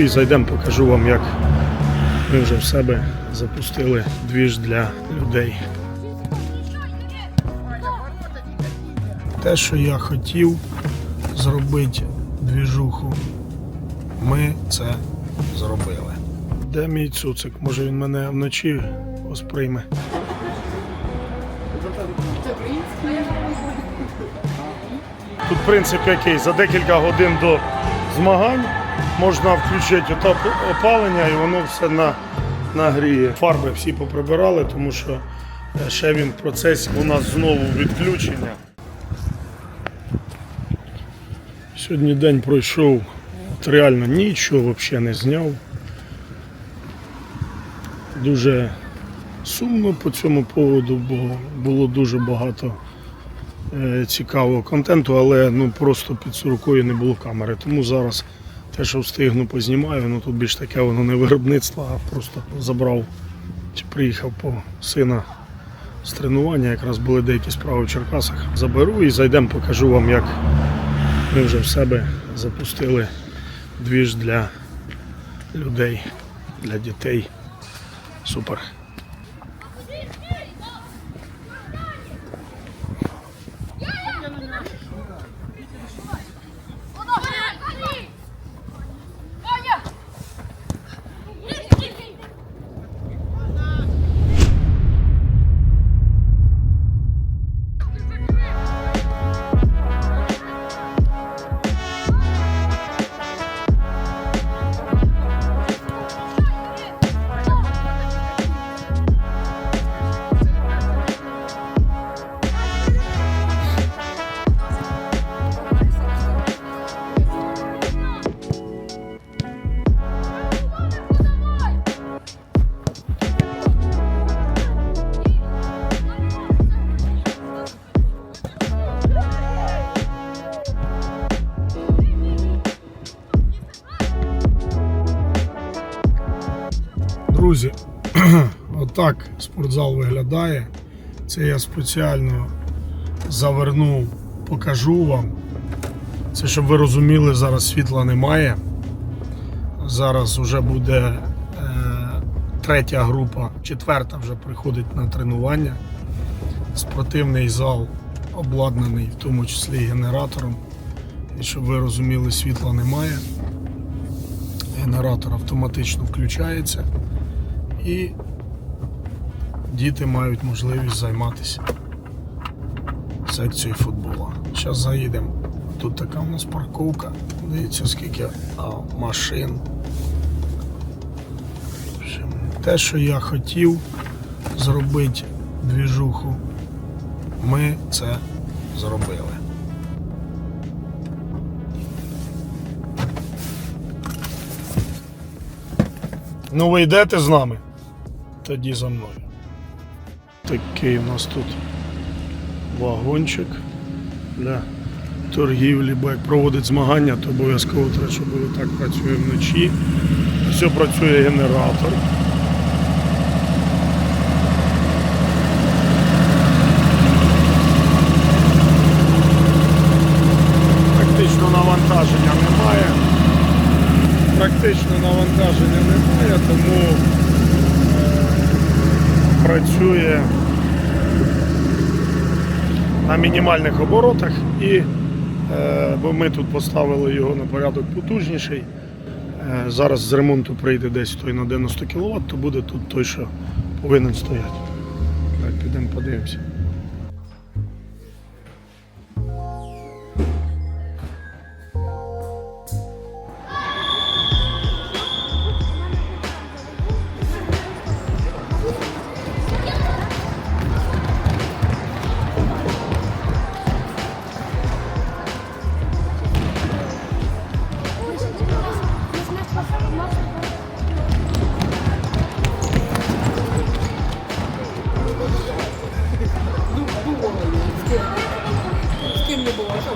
і зайдемо, покажу вам, як ми вже в себе запустили двіж для людей. Те, що я хотів зробити двіжуху, ми це зробили. Де мій цуцик? Може він мене вночі восприйме. Тут принцип який? За декілька годин до змагань можна включити отап- опалення і воно все на, нагріє. Фарби всі поприбирали, тому що е, ще він в процесі у нас знову відключення. Сьогодні день пройшов, от реально нічого взагалі не зняв. Дуже сумно по цьому поводу, бо було дуже багато е, цікавого контенту, але ну просто під рукою не було камери. Тому зараз що встигну, познімаю, ну тут більш таке воно не виробництво, а просто забрав чи приїхав по сина з тренування. Якраз були деякі справи в Черкасах. Заберу і зайдемо, покажу вам, як ми вже в себе запустили двіж для людей, для дітей. Супер. Отак спортзал виглядає. Це я спеціально завернув, покажу вам. Це щоб ви розуміли, зараз світла немає. Зараз вже буде е, третя група, четверта вже приходить на тренування. Спортивний зал обладнаний, в тому числі і генератором. І щоб ви розуміли, світла немає. Генератор автоматично включається і діти мають можливість займатися секцією футболу. Зараз заїдемо. Тут така у нас парковка. Дивіться, скільки машин. Те, що я хотів зробити двіжуху, ми це зробили. Ну ви йдете з нами? Тоді за мною. Такий у нас тут вагончик для торгівлі, бо як проводить змагання, то обов'язково треба, щоб так працює вночі. Все працює генератор. Практично навантаження немає практично навантаження немає, тому працює на мінімальних оборотах і е, бо ми тут поставили його на порядок потужніший. Е, Зараз з ремонту прийде десь той на 90 кВт, то буде тут той, що повинен стояти. Так, підемо подивимося. не було. Це.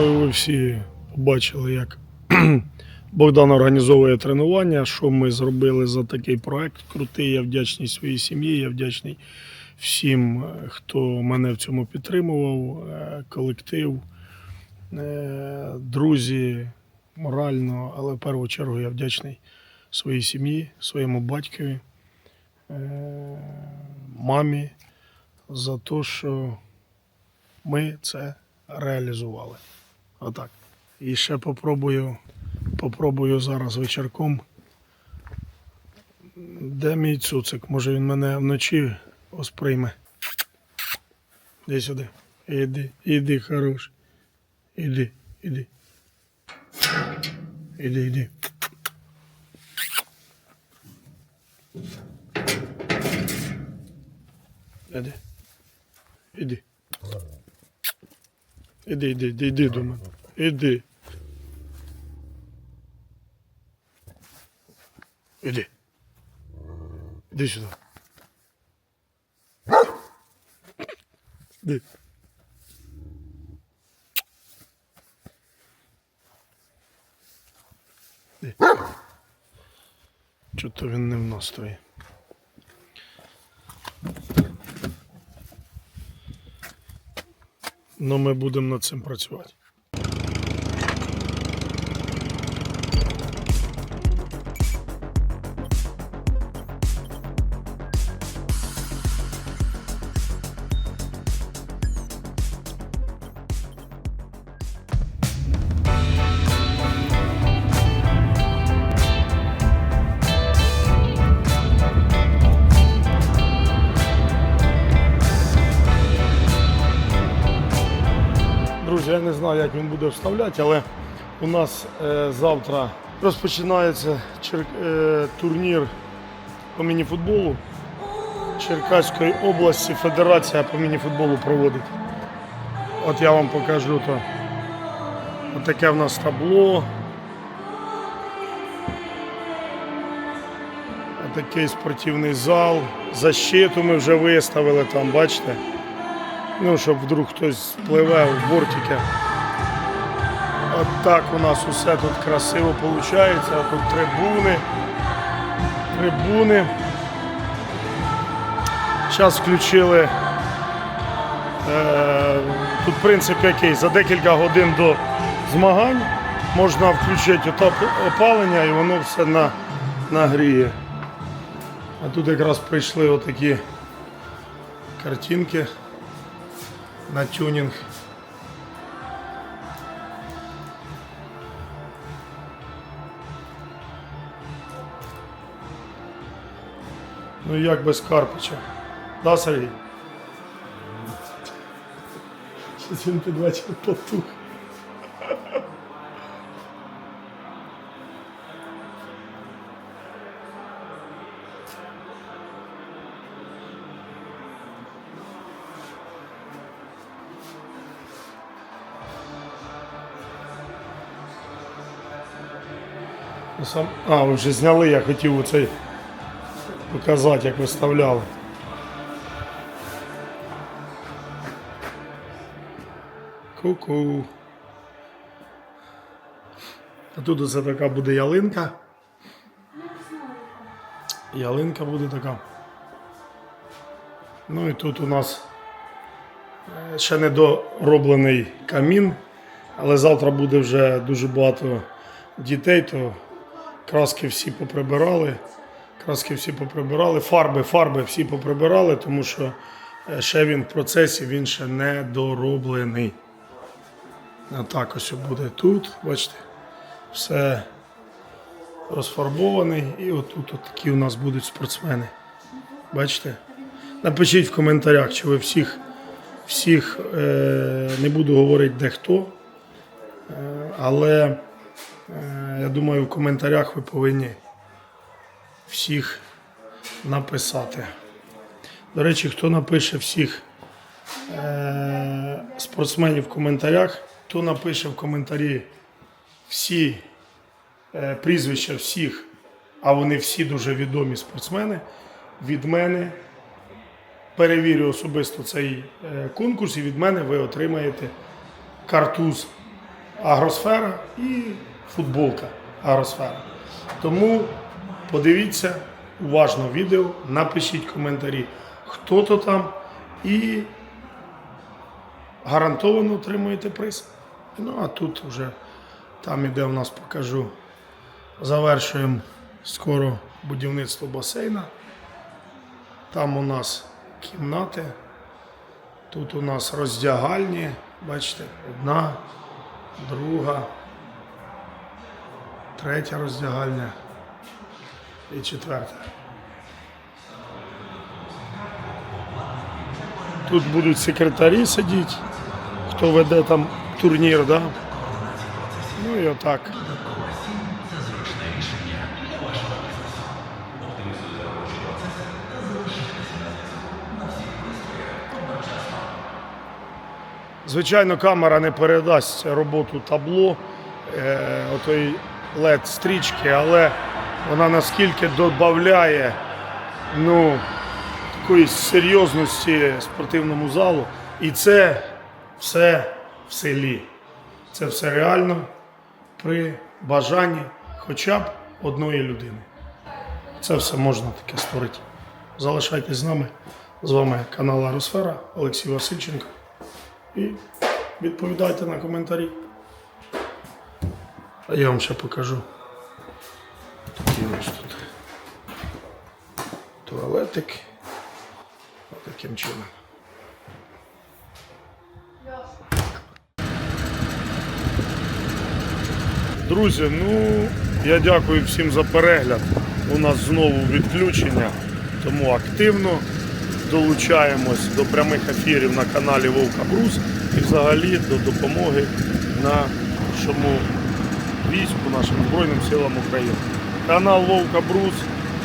Думаю, вы все побачили, как. Богдан організовує тренування, що ми зробили за такий проект крутий. Я вдячний своїй сім'ї, я вдячний всім, е, хто мене в цьому підтримував, е, колектив, е, друзі, морально, але в першу чергу я вдячний своїй сім'ї, своєму батькові, мамі за те, що ми це реалізували. Отак. І ще попробую, попробую зараз вечірком. Де мій цуцик? Може він мене вночі осприйме. Іди сюди. Іди, іди, хорош. Іди, іди. Іди, іди. Іди. Іди. Іди, іди, іди, іди до мене. Іди. Іди. Іди сюди. Іди. Іди. Чого-то він не в настрої. Ну, ми будемо над цим працювати. Друзі, я не знаю, як він буде вставляти, але у нас е, завтра розпочинається чер... е, турнір по мініфутболу. Черкаської області Федерація по мініфутболу проводить. От я вам покажу то. Отаке в нас табло. Отакий спортивний зал. Защиту ми вже виставили там, бачите? Ну, щоб вдруг хтось спливе в бортики. От так у нас усе тут красиво виходить. Тут трибуни. Трибуни. Зараз включили. Е, тут принцип який? За декілька годин до змагань можна включити опалення і воно все на, нагріє. А тут якраз прийшли отакі картинки на тюнінг. Ну як без Карпича? Да, Сергій? Він під потух. Сам... А, ви вже зняли, я хотів оцей показати, як виставляли. Ку-ку. А тут оце така буде ялинка. Ялинка буде така. Ну і тут у нас е, ще не дороблений камін, але завтра буде вже дуже багато дітей, то краски всі поприбирали. Краски всі поприбирали, фарби, фарби всі поприбирали, тому що е, ще він в процесі, він ще не дороблений. А так ось буде тут, бачите, все розфарбований. І отут от такі у нас будуть спортсмени. Бачите? Напишіть в коментарях, чи ви всіх, всіх е, не буду говорити де хто, е, але я думаю, в коментарях ви повинні всіх написати. До речі, хто напише всіх е, спортсменів в коментарях, хто напише в коментарі всі е, прізвища всіх, а вони всі дуже відомі спортсмени, від мене перевірю особисто цей е, конкурс, і від мене ви отримаєте картуз агросфера і футболка агросфера. Тому подивіться уважно відео, напишіть коментарі, хто то там, і гарантовано отримуєте приз. Ну а тут вже там іде у нас покажу. Завершуємо скоро будівництво басейна. Там у нас кімнати. Тут у нас роздягальні. Бачите, одна, друга, третя роздягальня і четверта. Тут будуть секретарі сидіти, хто веде там турнір, да? Ну і отак. Звичайно, камера не передасть роботу табло, е, отої led стрічки, але вона наскільки додає ну, такої серйозності спортивному залу. І це все в селі. Це все реально при бажанні хоча б одної людини. Це все можна таке створити. Залишайтесь з нами. З вами канал Аросфера Олексій Васильченко. І відповідайте на коментарі. Я вам ще покажу. Такий ось тут туалетик. Таким чином. Друзі, ну я дякую всім за перегляд. У нас знову відключення, тому активно долучаємось до прямих ефірів на каналі Вовка Брус і взагалі до допомоги нашому війську, нашим Збройним силам України. Канал Ловка Брус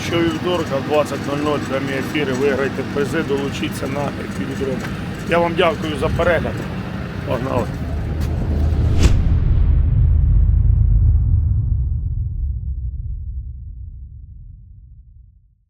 щовівторка в 20.00 прямі ефіри. Виграйте призи, долучіться на епідроми. Я вам дякую за перегляд. Погнали!